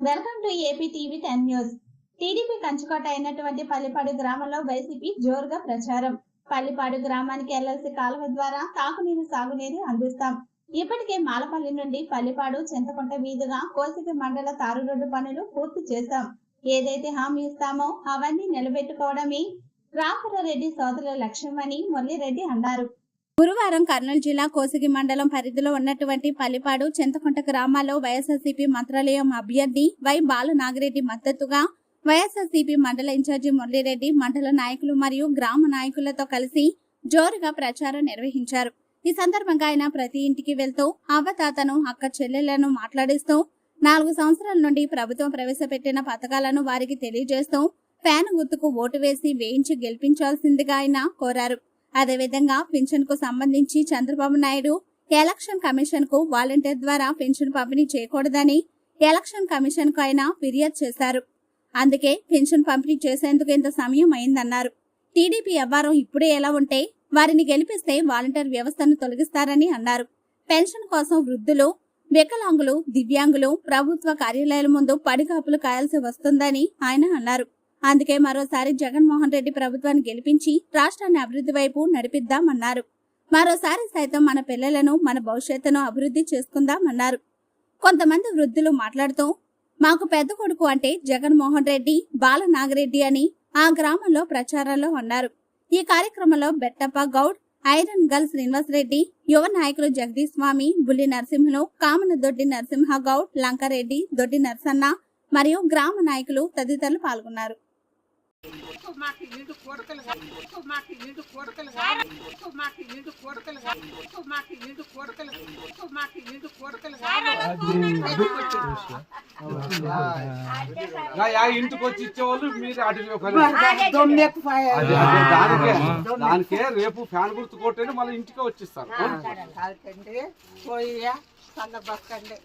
Welcome to AP TV ten news TDP కంచుకోట అయినటువంటి పల్లిపాడు గ్రామంలో వైసీపీ జోరుగా ప్రచారం. పల్లిపాడు గ్రామానికి ఎల్ఎల్సీ కాలువ ద్వారా తాగునీరు సాగునీరు అందిస్తాం. ఇప్పటికే మాలపల్లి నుండి పల్లిపాడు చింతకుంట మీదుగా కోసిక మండల తారు రోడ్డు పనులు పూర్తి చేశాం. ఏదైతే హామీ ఇస్తామో అవన్నీ నిలబెట్టుకోవడమే. రామపురారెడ్డి సోదరుల లక్ష్యమని మురళీరెడ్డి అన్నారు. గురువారం కర్నూలు జిల్లా కోసిగి మండలం పరిధిలో ఉన్నటువంటి పల్లిపాడు చింతకుంట గ్రామాల్లో వైఎస్ఆర్సీపీ మంత్రాలయం అభ్యర్థి వై బాలు నాగిరెడ్డి మద్దతుగా వైఎస్ఆర్సీపీ మండల ఇన్ఛార్జి మురళిరెడ్డి మండల నాయకులు మరియు గ్రామ నాయకులతో కలిసి జోరుగా ప్రచారం నిర్వహించారు. ఈ సందర్భంగా ఆయన ప్రతి ఇంటికి వెళ్తూ అవ్వతాతను అక్క చెల్లెళ్ళను మాట్లాడిస్తూ నాలుగు సంవత్సరాల నుండి ప్రభుత్వం ప్రవేశపెట్టిన పథకాలను వారికి తెలియజేస్తూ ఫ్యాన్ గుర్తుకు ఓటు వేసి వేయించి గెలిపించాల్సిందిగా ఆయన కోరారు. అదేవిధంగా పింఛన్కు సంబంధించి చంద్రబాబు నాయుడు ఎలక్షన్ కమిషన్కు వాలంటీర్ ద్వారా పింఛన్ పంపిణీ చేయకూడదని ఎలక్షన్ కమిషన్కు ఆయన ఫిర్యాదు చేశారు. అందుకే పింఛన్ పంపిణీ చేసేందుకు ఇంత సమయం అయిందన్నారు. టీడీపీ వ్యవహారం ఇప్పుడే ఎలా ఉంటే వారిని గెలిపిస్తే వాలంటీర్ వ్యవస్థను తొలగిస్తారని అన్నారు. పెన్షన్ కోసం వృద్ధులు వికలాంగులు దివ్యాంగులు ప్రభుత్వ కార్యాలయాల ముందు పడిగాపులు కాయాల్సి వస్తుందని ఆయన అన్నారు. అందుకే మరోసారి జగన్మోహన్ రెడ్డి ప్రభుత్వాన్ని గెలిపించి రాష్ట్రాన్ని అభివృద్ధి వైపు నడిపిద్దామన్నారు. మరోసారి సైతం మన పిల్లలను మన భవిష్యత్తును అభివృద్ధి చేసుకుందామన్నారు. కొంతమంది వృద్ధులు మాట్లాడుతూ మాకు పెద్ద కొడుకు అంటే జగన్మోహన్ రెడ్డి బాల నాగిరెడ్డి అని ఆ గ్రామంలో ప్రచారంలో ఉన్నారు. ఈ కార్యక్రమంలో బెట్టప్ప గౌడ్ ఐరన్ గర్ల్ శ్రీనివాస్ రెడ్డి యువ నాయకులు జగదీష్ స్వామి బుల్లి నరసింహను కామన దొడ్డి నరసింహ గౌడ్ లంకారెడ్డి దొడ్డి నరసన్న మరియు గ్రామ నాయకులు తదితరులు పాల్గొన్నారు. మాకు ఈడు కొడుకులు కాదు మాకు ఈడు కొడుకులు కాదు మాకు ఈడు కొడుకులు కాదు మాకు ఈడు కొడుకులు మాకు ఈడు కొడుకులు యా, యా ఇంటికి వచ్చి ఇచ్చేవాళ్ళు మీరు అటు పని. దానికే రేపు ఫ్యాన్ గుర్తు కొట్టండి మళ్ళీ ఇంటికే వచ్చిస్తారు కాదండి పోయి సన్న బస్కండి